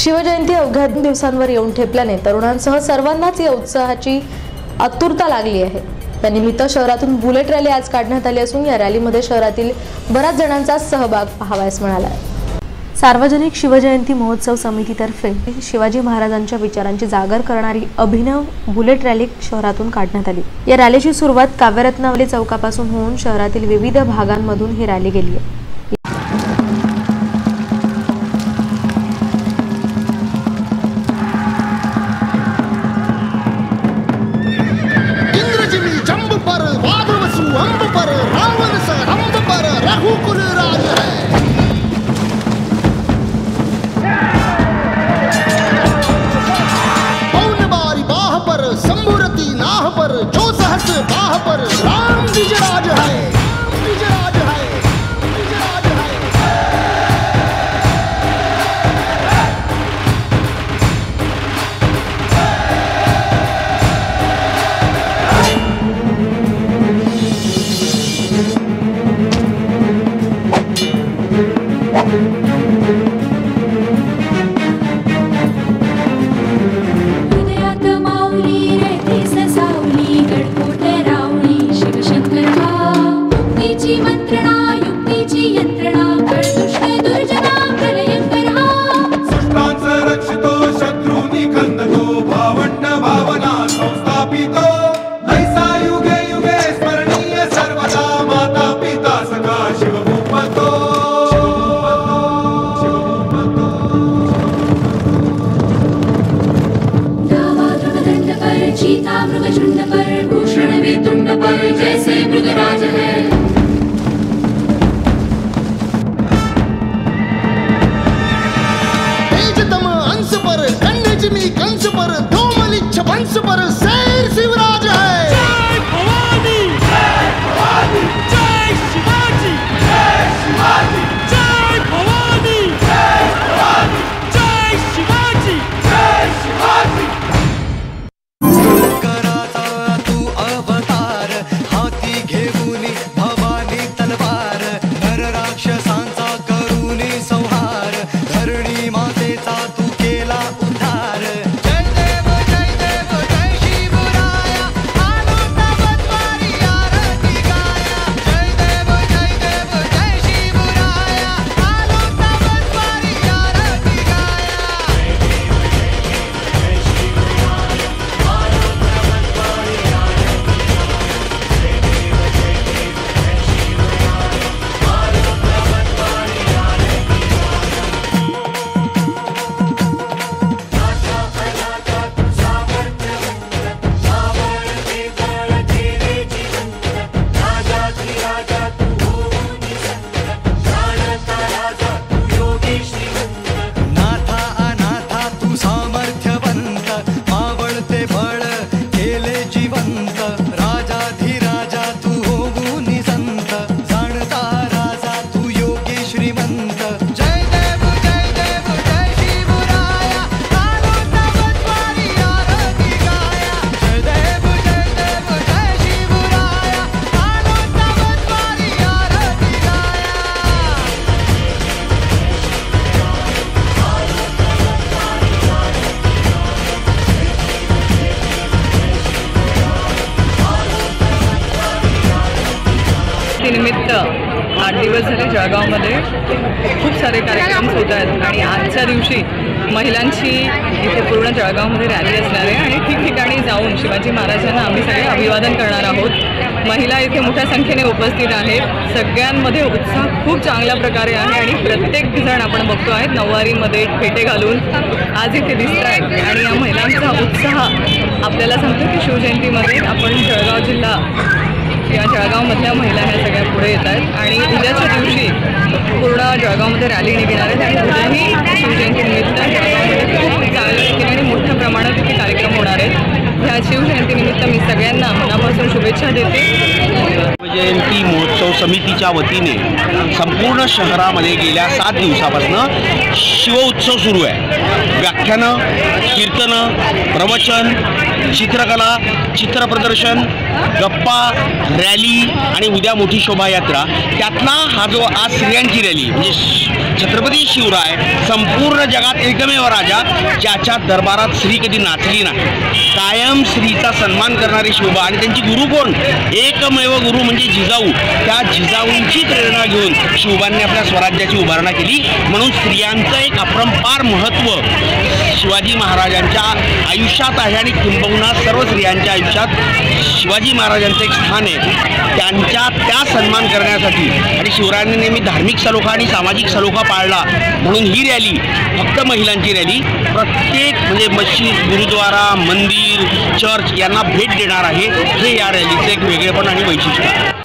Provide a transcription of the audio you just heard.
शिवजयंती अवघ्या दिवसांवर येऊन ठेपल्याने तरुणांसह सर्वांनाच या उत्साहाची आतुरता लागली आहे. त्यानिमित्त शहरातून बुलेट रॅली आज काढण्यात आली असून या रॅलीमध्ये शहरातील बऱ्याच जणांचा सहभाग पाहावयास मिळाला आहे सार्वजनिक शिवजयंती महोत्सव समितीतर्फे शिवाजी महाराजांच्या विचारांची जागर करणारी अभिनव बुलेट रॅली शहरातून काढण्यात आली. या रॅलीची सुरुवात काव्यरत्नावली चौकापासून होऊन शहरातील विविध भागांमधून ही रॅली गेली आहे. aparecer. प्रचंड पर भूषण भी वेतुंड पर जैसे मृगराज है। दिवस झाले जळगावमध्ये. खूप सारे कार्यक्रम होत आहेत. आणि आजच्या दिवशी महिलांची इथे पूर्ण जळगावमध्ये रॅली असणार आहे. आणि ठिकठिकाणी जाऊन शिवाजी महाराजांना आम्ही सगळे अभिवादन करणार आहोत. महिला इथे मोठ्या संख्येने उपस्थित आहेत. सगळ्यांमध्ये उत्साह खूप चांगल्या प्रकारे आहे. आणि प्रत्येक जण आपण बघतो आहेत नऊवारीमध्ये फेटे घालून आज इथे दिसत आहेत. आणि या महिलांचा उत्साह आपल्याला सांगतो की शिवजयंतीमध्ये आपण जळगाव जिल्हा या जळगावमधल्या महिला ह्या सगळ्या पुढे येत आहेत. आणि उद्याच्या दिवशी पूर्ण जळगावमध्ये रॅली निघणार आहेत आणि उद्याही शिवजयंतीनिमित्त जळगावमध्ये खूप चांगल्या आणि मोठ्या प्रमाणात इथे कार्यक्रम होणार आहेत. ह्या शिवजयंतीनिमित्त मी सगळ्यांना मनापासून शुभेच्छा देते. जयंती महोत्सव समितीच्या वतीने संपूर्ण शहरामध्ये गेल्या सात दिवसापासून शिवउत्सव सुरू आहे. व्याख्यानं कीर्तनं प्रवचन चित्रकला चित्रप्रदर्शन गप्पा रॅली आणि उद्या मोठी शोभायात्रा. त्यातला हा जो आज स्त्रियांची रॅली म्हणजे छत्रपती शिवराय संपूर्ण जगात एकमेव राजा ज्याच्या दरबारात स्त्री कधी नाचली नाही. कायम स्त्रीचा सन्मान करणारी शोभा आणि त्यांची गुरु कोण? एकमेव गुरु म्हणजे जिजाऊ त्या जिजाऊंची प्रेरणा घेऊन शिवबांनी आपल्या स्वराज्याची उभारणा केली. म्हणून स्त्रियांचं एक अपरंपार महत्त्व शिवाजी महाराजांच्या आयुष्यात आहे आणि किंबहुना सर्व स्त्रियांच्या आयुष्यात शिवाजी महाराजांचं एक स्थान आहे. त्यांच्या त्या सन्मान करण्यासाठी आणि शिवरायांनी नेहमी धार्मिक सलोखा आणि सामाजिक सलोखा पाळला. म्हणून ही रॅली फक्त महिलांची रॅली प्रत्येक म्हणजे मस्जिद गुरुद्वारा मंदिर चर्च यांना भेट देणार आहे. हे या रॅलीचं एक वेगळेपण आणि वैशिष्ट्य आहे.